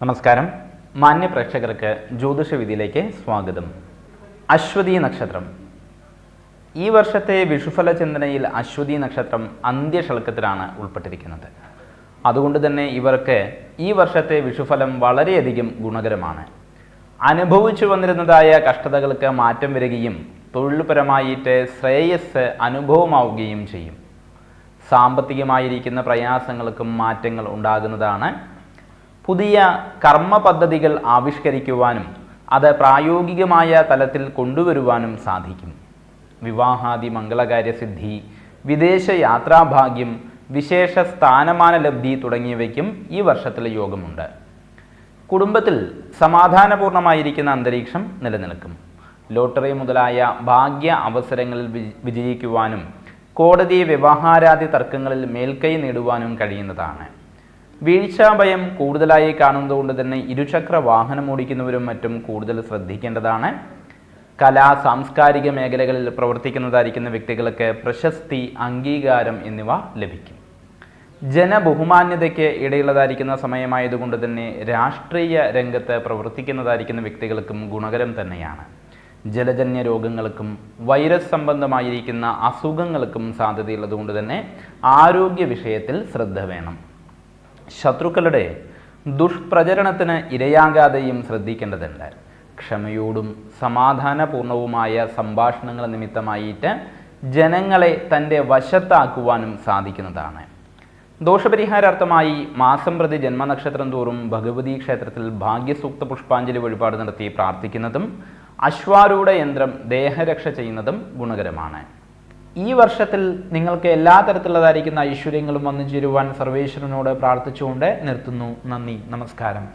നമസ്കാരം. മാന്യ പ്രേക്ഷകർക്ക് ജ്യോതിഷ വിധിയിലേക്ക് സ്വാഗതം. അശ്വതി നക്ഷത്രം. ഈ വർഷത്തെ വിഷുഫല ചിന്തനയിൽ അശ്വതി നക്ഷത്രം അന്ത്യശൽക്കത്തിലാണ് ഉൾപ്പെട്ടിരിക്കുന്നത്. അതുകൊണ്ട് തന്നെ ഇവർക്ക് ഈ വർഷത്തെ വിഷുഫലം വളരെയധികം ഗുണകരമാണ്. അനുഭവിച്ചു വന്നിരുന്നതായ കഷ്ടതകൾക്ക് മാറ്റം വരികയും തൊഴിൽപരമായിട്ട് ശ്രേയസ് അനുഭവമാവുകയും ചെയ്യും. സാമ്പത്തികമായിരിക്കുന്ന പ്രയാസങ്ങൾക്കും മാറ്റങ്ങൾ ഉണ്ടാകുന്നതാണ് പുതിയ കർമ്മ പദ്ധതികൾ ആവിഷ്കരിക്കുവാനും അത് പ്രായോഗികമായ തലത്തിൽ കൊണ്ടുവരുവാനും സാധിക്കും. വിവാഹാദി മംഗളകാര്യസിദ്ധി വിദേശ യാത്രാഭാഗ്യം വിശേഷ സ്ഥാനമാന ലബ്ധി തുടങ്ങിയവയ്ക്കും ഈ വർഷത്തിൽ യോഗമുണ്ട്. കുടുംബത്തിൽ സമാധാനപൂർണമായിരിക്കുന്ന അന്തരീക്ഷം നിലനിൽക്കും. ലോട്ടറി മുതലായ ഭാഗ്യ അവസരങ്ങളിൽ വിജയിക്കുവാനും കോടതി വ്യവഹാരാദി തർക്കങ്ങളിൽ മേൽക്കൈ നേടുവാനും കഴിയുന്നതാണ്. വീഴ്ചാഭയം കൂടുതലായി കാണുന്നതുകൊണ്ട് തന്നെ ഇരുചക്ര വാഹനം ഓടിക്കുന്നവരും മറ്റും കൂടുതൽ ശ്രദ്ധിക്കേണ്ടതാണ്. കലാ സാംസ്കാരിക മേഖലകളിൽ പ്രവർത്തിക്കുന്നതായിരിക്കുന്ന വ്യക്തികൾക്ക് പ്രശസ്തി അംഗീകാരം എന്നിവ ലഭിക്കും. ജനബഹുമാന്യതയ്ക്ക് ഇടയുള്ളതായിരിക്കുന്ന സമയമായതുകൊണ്ട് തന്നെ രാഷ്ട്രീയ രംഗത്ത് പ്രവർത്തിക്കുന്നതായിരിക്കുന്ന വ്യക്തികൾക്കും ഗുണകരം തന്നെയാണ്. ജലജന്യ രോഗങ്ങൾക്കും വൈറസ് സംബന്ധമായിരിക്കുന്ന അസുഖങ്ങൾക്കും സാധ്യതയുള്ളതുകൊണ്ട് തന്നെ ആരോഗ്യ വിഷയത്തിൽ ശ്രദ്ധ വേണം. ശത്രുക്കളുടെ ദുഷ്പ്രചരണത്തിന് ഇരയാകാതെയും ശ്രദ്ധിക്കേണ്ടതുണ്ട്. ക്ഷമയോടും സമാധാനപൂർണവുമായ സംഭാഷണങ്ങൾ നിമിത്തമായിട്ട് ജനങ്ങളെ തന്റെ വശത്താക്കുവാനും സാധിക്കുന്നതാണ്. ദോഷപരിഹാരാർത്ഥമായി മാസം പ്രതി ജന്മനക്ഷത്രം തോറും ഭഗവതി ക്ഷേത്രത്തിൽ ഭാഗ്യസൂക്ത പുഷ്പാഞ്ജലി വഴിപാട് നടത്തി പ്രാർത്ഥിക്കുന്നതും അശ്വാരൂഢ യന്ത്രം ദേഹരക്ഷ ചെയ്യുന്നതും ഗുണകരമാണ്. ഈ വർഷത്തിൽ നിങ്ങൾക്ക് എല്ലാ തരത്തിലുള്ളതായിരിക്കുന്ന ഐശ്വര്യങ്ങളും വന്നു ചേരുവാൻ സർവേശ്വരനോട് പ്രാർത്ഥിച്ചുകൊണ്ട് നിർത്തുന്നു. നന്ദി. നമസ്കാരം.